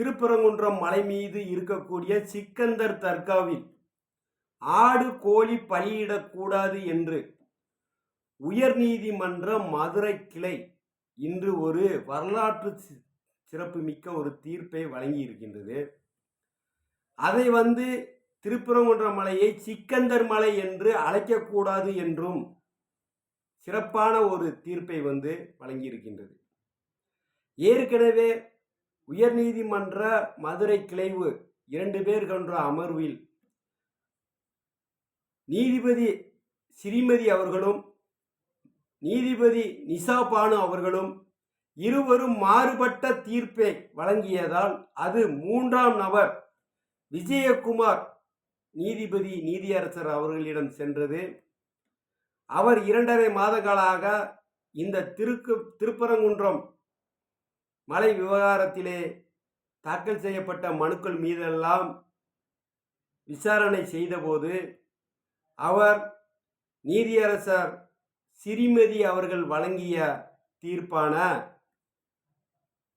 திருப்பரங்குன்றம் மலை மீது இருக்கக்கூடிய சிக்கந்தர் தர்காவில் ஆடு கோழி பலியிடக்கூடாது என்று உயர்நீதிமன்ற மதுரை கிளை இன்று ஒரு வரலாற்று சிறப்புமிக்க ஒரு தீர்ப்பை வழங்கி இருக்கின்றது அதை வந்து திருப்பரங்குன்ற மலையை சிக்கந்தர் மலை என்று அழைக்கக்கூடாது என்றும் சிறப்பான ஒரு தீர்ப்பை வந்து வழங்கியிருக்கின்றது. ஏற்கனவே உயர்நீதிமன்ற மதுரை கிளைவு இரண்டு பேர் கொன்ற அமர்வில் நீதிபதி ஸ்ரீமதி அவர்களும் நீதிபதி நிசா பானு அவர்களும் இருவரும் மாறுபட்ட தீர்ப்பை வழங்கியதால் அது மூன்றாம் நபர் விஜயகுமார் நீதிபதி நீதியரசர் அவர்களிடம் சென்றது. அவர் இரண்டரை மாதங்களாக இந்த திருக்கு திருப்பரங்குன்றம் மலை விவகாரத்திலே தாக்கல் செய்யப்பட்ட மனுக்கள் மீதெல்லாம் விசாரணை செய்தபோது அவர் நீதியரசர் சிறிமதி அவர்கள் வழங்கிய தீர்ப்பான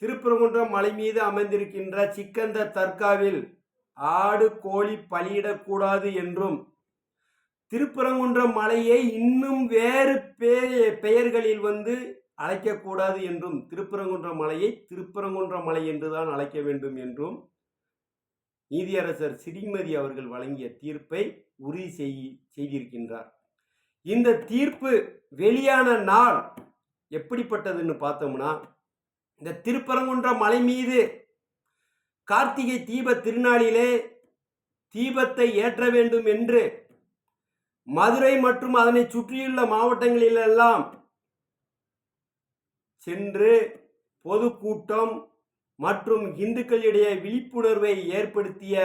திருப்பரங்குன்றம் மலை மீது அமைந்திருக்கின்ற சிக்கந்த தர்காவில் ஆடு கோழி பலியிடக்கூடாது என்றும் திருப்பரங்குன்றம் மலையை இன்னும் வேறு பெயர்களில் வந்து அழைக்கக்கூடாது என்றும் திருப்பரங்குன்ற மலையை திருப்பரங்குன்ற மலை என்றுதான் அழைக்க வேண்டும் என்றும் நீதியரசர் ஸ்ரீமதி அவர்கள் வழங்கிய தீர்ப்பை உறுதி செய் செய்திருக்கின்றார். இந்த தீர்ப்பு வெளியான நாள் எப்படிப்பட்டதுன்னு பார்த்தோம்னா இந்த திருப்பரங்குன்ற மலை மீது கார்த்திகை தீப திருநாளிலே தீபத்தை ஏற்ற வேண்டும் என்று மதுரை மற்றும் அதனை சுற்றியுள்ள மாவட்டங்களிலெல்லாம் சென்று பொதுக்கூட்டம் மற்றும் இந்துக்களிடையே விழிப்புணர்வை ஏற்படுத்திய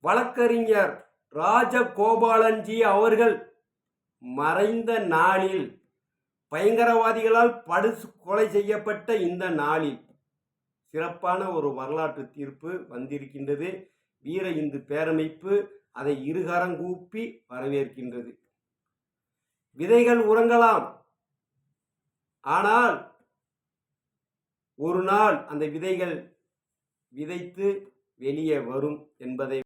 வழக்கறிஞர் ராஜகோபாலன்ஜி அவர்கள் மறைந்த நாளில் பயங்கரவாதிகளால் படுசு கொலை செய்யப்பட்ட இந்த நாளில் சிறப்பான ஒரு வரலாற்று தீர்ப்பு வந்திருக்கின்றது. வீர இந்து பேரமைப்பு அதை இருகரங்கூப்பி வரவேற்கின்றது. விதைகள் உறங்கலாம். ஆனால் ஒரு நாள் அந்த விதைகள் விதைத்து வெளியே வரும் என்பதை